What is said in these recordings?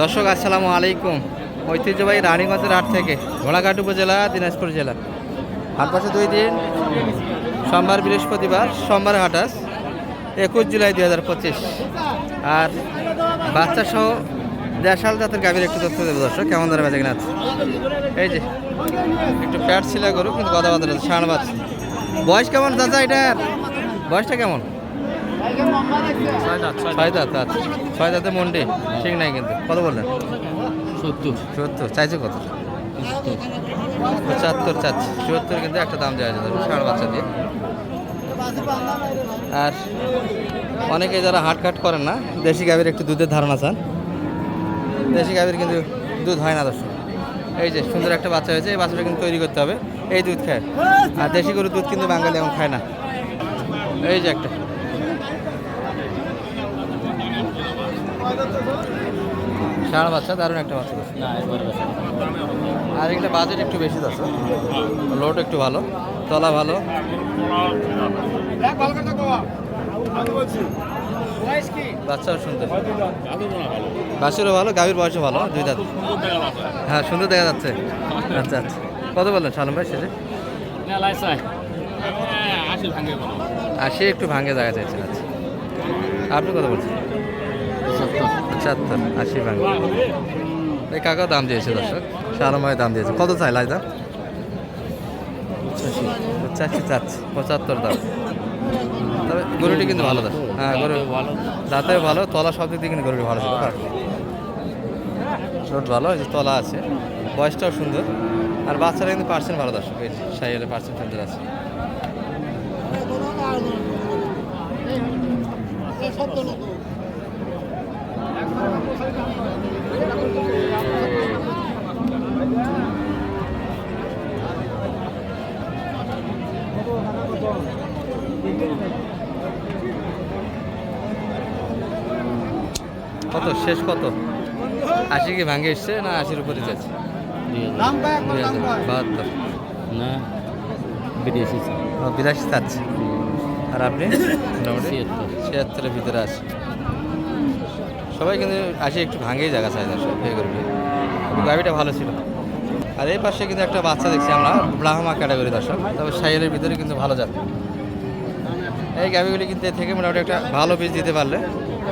দর্শক, আসসালামু আলাইকুম। ঐতিহ্যবাহী রানীগঞ্জের হাট থেকে ঘোড়াঘাট উপজেলা, দিনাজপুর জেলা। হাট পাশে দুই দিন। সোমবার, বৃহস্পতিবার, সোমবার হাট আস একুশ জুলাই দুই হাজার পঁচিশ। আর বাচ্চা সহ দেশাল জাতের গাভীর একটু তথ্য দেবো দর্শক, কেমন ধরে বেঁচে কিনা এই যে, একটু প্যাট ছিলা গরু, কিন্তু কথা আছে ষাঁড় বাচ্চা বয়স কেমন দাদা এটার? বয়সটা কেমন? ছয় দাঁত আচ্ছা। ছয় দাঁতে মন্ডি ঠিক নাই কিন্তু। কত বললেন? সত্তর। সত্তর চাইছে কত? পঁচাত্তর চাচ্ছে। চুয়াত্তর কিন্তু একটা দাম দেওয়া যাবে ষাঁড় বাচ্চা দিয়ে। আর অনেকে যারা হাট কাট করেন না দেশি গাভীর একটু দুধের ধারণা চান। দেশি গাভীর কিন্তু দুধ হয় না দর্শক। এই যে সুন্দর একটা বাচ্চা হয়েছে এই বাচ্চাটা কিন্তু তৈরি করতে হবে। এই দুধ খায়। আর দেশি গরুর দুধ কিন্তু বাঙালি এখন খায় না। এই যে একটা। ষাঁড় বাচ্চা দারুণ একটা বাচ্চা দর্শক। আর এগুলো বাজেট একটু বেশি দর্শক লোড একটু ভালো তলা ভালো। বাচ্চাও সুন্দর। বাসেরও ভালো গাভীর বয়সও ভালো দুই দাঁত। হ্যাঁ সুন্দর দেখা যাচ্ছে। আচ্ছা আচ্ছা। কত বললেন সালম ভাই শেষে? আশি একটু ভাঙে জায়গা চাইছেন আচ্ছা। আপনি কত বলছেন? পঁচাত্তর। আশি ভাঙে এই কাকা দাম দিয়েছে, দর্শক। সালম দাম দিয়েছে। কত চাই লাই দাম পঁচাশি চাচ্ছে। পঁচাত্তর দাম। তবে গরুটি কিন্তু ভালো দাম হ্যাঁ গরু দাঁতে ভালো, তলা সব দিক কিন্তু গরুটি ভালো ছিল রোড ভালো, এই যে তলা আছে। বয়সটাও সুন্দর। আর বাচ্চারা কিন্তু পার্সেন্ট ভালো, দর্শক। এই সাইকেলের পার্সেন্ট সুন্দর আছে। কত? শেষ কত? আশি কি ভাঙে এসছে না আশির উপরে যাচ্ছে? বাহাত্তর। না বিদেশি ও, বিরাশি চাচ্ছে? আর আপনি? ছিয়াত্তরের ভিতরে আছে সবাই কিন্তু আসি একটু ভাঙেই জায়গা চাই না, সব বিয়ে করবে গাড়িটা ভালো ছিল। আর এই পাশে কিন্তু একটা বাচ্চা দেখছি আমরা, ব্রাহ্মা ক্যাটাগরি দর্শক। তবে সাইলের ভিতরে কিন্তু ভালো যাবে এই গাভিগুলি কিন্তু থেকে মোটামুটি একটা ভালো পিস দিতে পারলে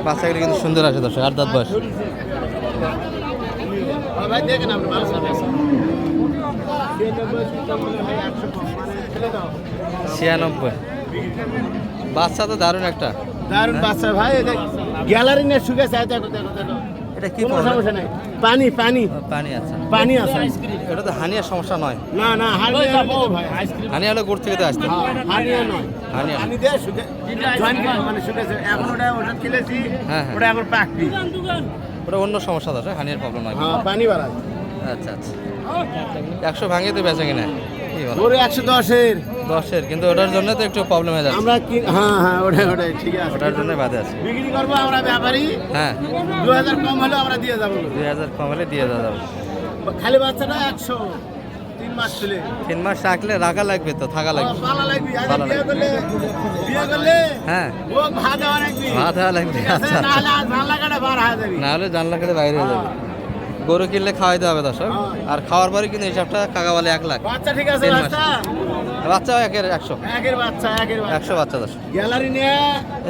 বাচ্চাগুলি কিন্তু সুন্দর আছে দর্শক, আট দাঁত বয়স। ছিয়ানব্বই। বাচ্চা তো দারুণ একটা। দারুণ বাচ্চা ভাই গ্যালারি নিয়ে শুকে আছে দেখো দেখো দেখো। এটা কি কোনো সমস্যা নাই। পানি পানি। পানি আছে। পানি আছে। এটা তো হানিয়ার সমস্যা নয়। না না হারিয়ে ভাই হানি হলে গুড় থেকে তো আসতে হারিয়ে নয়। হানিয়া জয়েন করে মানে এখন ওটা ওষুধ খেলেছি হ্যাঁ, হ্যাঁ। ওটা পাকবি ওটা অন্য সমস্যা আছে হানিয়ার প্রবলেম নয়। হ্যাঁ পানি বাড়ায়। আচ্ছা আচ্ছা। একশো ভাঙে তো বেঁচে কিনা। ওরে একশো দশের। দশের কিন্তু ওটার জন্য তো একটু প্রবলেম হয়ে যাচ্ছে। আমরা কি হ্যাঁ হ্যাঁ ওটাই ওটাই ঠিক আছে। ওটার জন্য বাদে আছে। বিক্রি করব আমরা ব্যাপারী। হ্যাঁ। দু হাজার কম হলেও আমরা দিয়ে যাব। দুই হাজার কম হলে দিয়ে দেওয়া যাবে। খালি বাচ্চাটা একশো। তিন মাস ছিল তিন মাস রাখলে রাখা লাগবে তো থাকা লাগবে। ভালো লাগবে। আগে লাগবে। বিয়ে করলে হ্যাঁ। ও ভাত লাগবে। ভাত দেওয়া লাগবে, আচ্ছা, আচ্ছা। হয়ে না হলে জানলা কেটে বাইরে হয়ে যাবে। গরু কিনলে খাওয়াইতে হবে দর্শক। আর খাওয়ার পরে কিন্তু হিসাবটা কাকা বলে এক লাখ। বাচ্চা ঠিক আছে বাচ্চা? একের একশো। একের বাচ্চা একের একশো বাচ্চা দর্শক। গ্যালারি নিয়ে?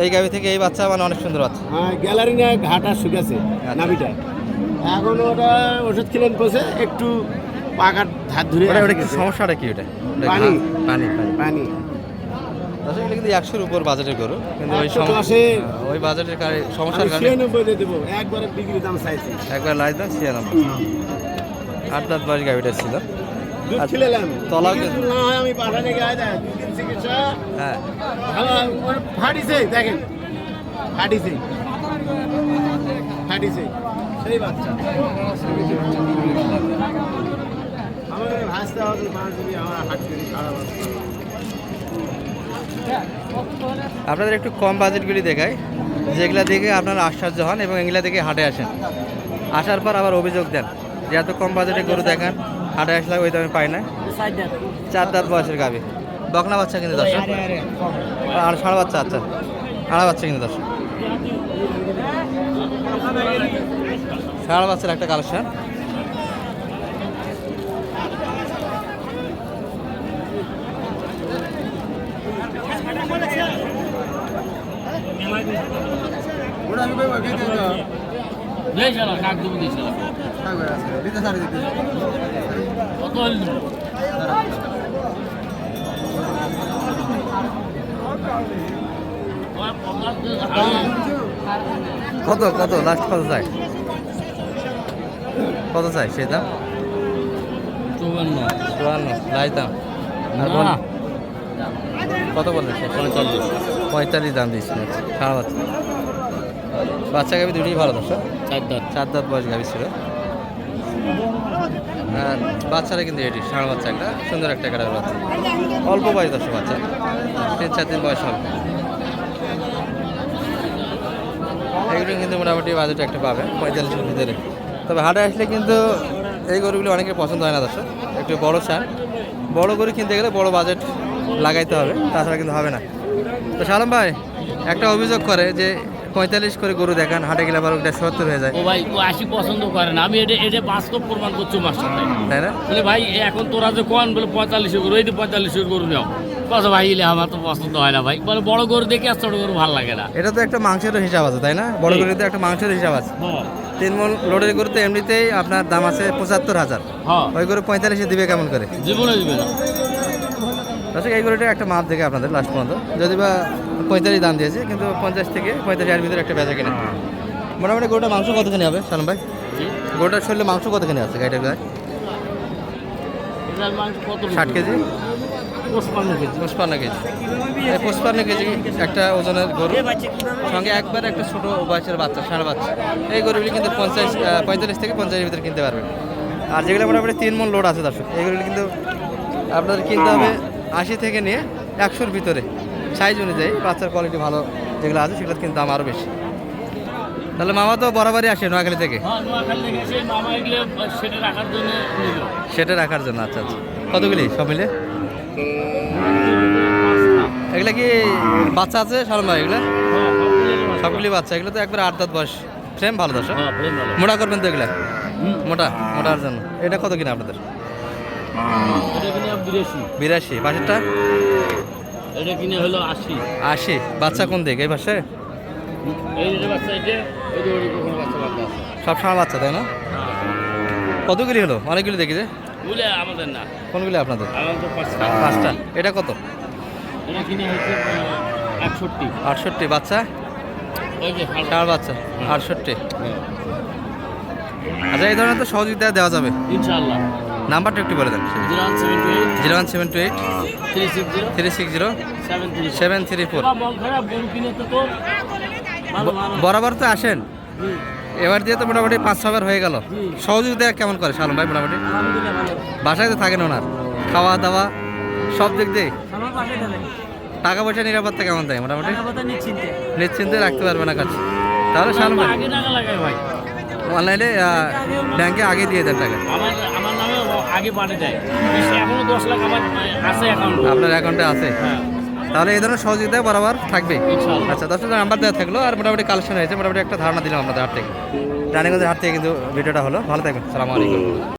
এই গাভি থেকে এই বাচ্চা মানে অনেক সুন্দর বাচ্চা। হ্যাঁ গ্যালারি নিয়ে ঘাটা শুকেছে নাবিটা এখন ওটা ওষুধ খেলেন বসে একটু পাকার ধার ধরে ওটা সমস্যাটা কি ওটা? ওটা পানি। পানি পানি। পানি। এটা কিন্তু একশোর উপর বাজেটের গরু। কিন্তু ওই ওই বাজেটের সমস্যার কারণে একবারে বিক্রি দাম চাইছি। একবার লাইট দাম ছিয়ানব্বই। আট দাঁত বাড়ি গাড়িটা ছিল। হয় হ্যাঁ। ফাটিছে দেখেন। ফাটিছে। ফাটিছে। সেই বাচ্চা। আমাদের ভাসতে হবে পাঁচ দিবি আমার হাট করি সারা বাচ্চা। আপনাদের একটু কম বাজেটগুলি দেখায় যেগুলা দেখে আপনারা আশ্চর্য হন এবং এগুলা দেখে হাটে আসেন। আসার পর আবার অভিযোগ দেন যে এত কম বাজেটে গরু দেখান, হাটে আসলে ওই দামে পাই না। চার দাঁত বয়সের গাবি বকনা বাচ্চা কিন্তু দর্শক। আর ষাঁড় বাচ্চা আচ্ছা। আড়া বাচ্চা কিন্তু দর্শক। ষাঁড় বাচ্চার একটা কালেকশন দেই শালা কাক দেবো দিই শালা কত কত? লাস্ট কত চাই? কত চাই? সেই দাম চৌবান্ন চুয়ান্ন লাই দাম আর না। কত বললেন পঁয়তাল্লিশ। পঁয়তাল্লিশ দাম দিয়েছিল সারা বাচ্চা বাচ্চা গাবি দুটোই ভালো দর্শক। চার দাঁত। চার দাঁত বয়স গাবি ছিল। আর বাচ্চারা কিন্তু এটি ষাঁড় বাচ্চা একটা সুন্দর একটা কাটার বাচ্চা। অল্প বয়স দর্শক বাচ্চা। তিন চার দিন বয়স হবে। এগুলো কিন্তু মোটামুটি বাজেট একটা পাবে পঁয়তাল্লিশের ভিতরে। তবে হাটে আসলে কিন্তু এই গরুগুলো অনেকের পছন্দ হয় না দর্শক। একটু বড় সার। বড় গরু কিনতে গেলে বড় বাজেট লাগাইতে হবে তাছাড়া কিন্তু হবে না। তো সালাম ভাই একটা অভিযোগ করে যে পঁয়তাল্লিশ করে গরু দেখান হাটে গেলে আবার ওটা সত্তর হয়ে যায়। ও ভাই ও আশি পছন্দ করে না। আমি এটা এটা বাস্তব প্রমাণ করছি মাস্টার তাই না? বলে ভাই এখন তোরা যে কোন বলে পঁয়তাল্লিশে গরু এই তো পঁয়তাল্লিশে গরু নেও। কথা ভাই এলে আমার তো পছন্দ হয় না ভাই। বলে বড় গরু দেখে আর ছোট গরু ভালো লাগে না। এটা তো একটা মাংসের হিসাব আছে তাই না? বড় গরুতে একটা মাংসের হিসাব আছে। তিন মন লোডের গরুতে এমনিতেই আপনার দাম আছে পঁচাত্তর হাজার। হ্যাঁ। ওই গরু পঁয়তাল্লিশে দিবে কেমন করে? জীবনে দিবে না। দর্শক এই গরুটা একটা মাপ দেখে আপনাদের লাস্ট পর্যন্ত। যদি বা পঁয়তাল্লিশ দাম দিয়েছে কিন্তু পঞ্চাশ থেকে পঁয়তাল্লিশ এর ভিতরে একটা বেচা কিনা। মোটামুটি গরুটা মাংস কতখানি হবে সালাম ভাই? গরুটার শরীরে মাংস কতখানি আছে গাড়িটার গায়ে এটার মাংস কত ষাট কেজি? পঁচপান্ন কেজি। পঁচপান্ন কেজি। পঁচপান্ন কেজি একটা ওজনের গরু সঙ্গে একবার একটা ছোটো বয়সের বাচ্চা ষাঁড় বাচ্চা। এই গরুগুলি কিন্তু পঞ্চাশ পঁয়তাল্লিশ থেকে পঞ্চাশের ভিতরে কিনতে পারবেন। আর যেগুলো মোটামুটি তিন মন লোড আছে দর্শক এইগুলি কিন্তু আপনাদের কিনতে হবে আশি থেকে নিয়ে একশোর ভিতরে। সাইজ অনুযায়ী বাচ্চার কোয়ালিটি ভালো যেগুলো আছে সেগুলোর কিন্তু দাম আরও বেশি। তাহলে মামা তো বরাবরই আসে নোয়াখালী থেকে? হ্যাঁ সেটা রাখার জন্য আচ্ছা আচ্ছা। কতগুলি সব মিলে? এগুলো কি বাচ্চা আছে সালাম ভাই এগুলা? সবগুলি বাচ্চা এগুলো তো একবার আট দাঁত বয়স। ফ্রেম ভালো দর্শক। হ্যাঁ মোটা করবেন তো এগুলো? মোটা মোটার জন্য। এটা কত কিনা আপনাদের? বিরাশি। বিরাশি এটা কিনে হলো আশি। আশি। বাচ্চা কোন দিক? এই পাশে? বাচ্চা এটা এই যে বাচ্চা বাচ্চা সব সারা বাচ্চা তাই না? কতগুলি হলো? অনেকগুলি দেখি যে। আমাদের না। কোনগুলি আপনাদের? পাঁচটা। এটা কত? এটা কিনে হচ্ছে একষট্টি আটষট্টি। বাচ্চা। ষাঁড় বাচ্চা। আটষট্টি। হ্যাঁ। আচ্ছা এই ধরনের তো সহযোগিতা দেওয়া যাবে। ইনশাআল্লাহ। নাম্বারটা একটু বলে দেন zero one seven two eight. One seven eight. Three six zero three six zero seven three four. বরাবর তো আসেন। এবার দিয়ে তো মোটামুটি পাঁচ ছবার হয়ে গেল। জি। সহযোগিতা কেমন করে শালম ভাই মোটামুটি? বাসায় তো থাকেন ওনার। খাওয়া দাওয়া সব দিক দিয়ে। টাকা পয়সা নিরাপত্তা কেমন দেয় মোটামুটি? নিশ্চিন্তে। নিশ্চিন্তে রাখতে পারবে না কাছে তাহলে শালম ভাই। আগে টাকা লাগাই ভাই। অনলাইনে ব্যাংকে আগে দিয়ে দেন টাকা। আগে পাঠিয়ে দেয়। এখনও দশ লাখ আমার আছে অ্যাকাউন্ট আপনার অ্যাকাউন্টে আছে? হ্যাঁ। তাহলে এই ধরনের সহযোগিতা বরাবর থাকবে? আচ্ছা দশ নাম্বার দেওয়া থাকল আর মোটামুটি কালেকশন হয়েছে। মোটামুটি একটা ধারণা দিলাম আপনাদের হাট থেকে। রানিগঞ্জের হাট থেকে কিন্তু ভিডিওটা হলো। ভালো থাকবেন। সালাম আলাইকুম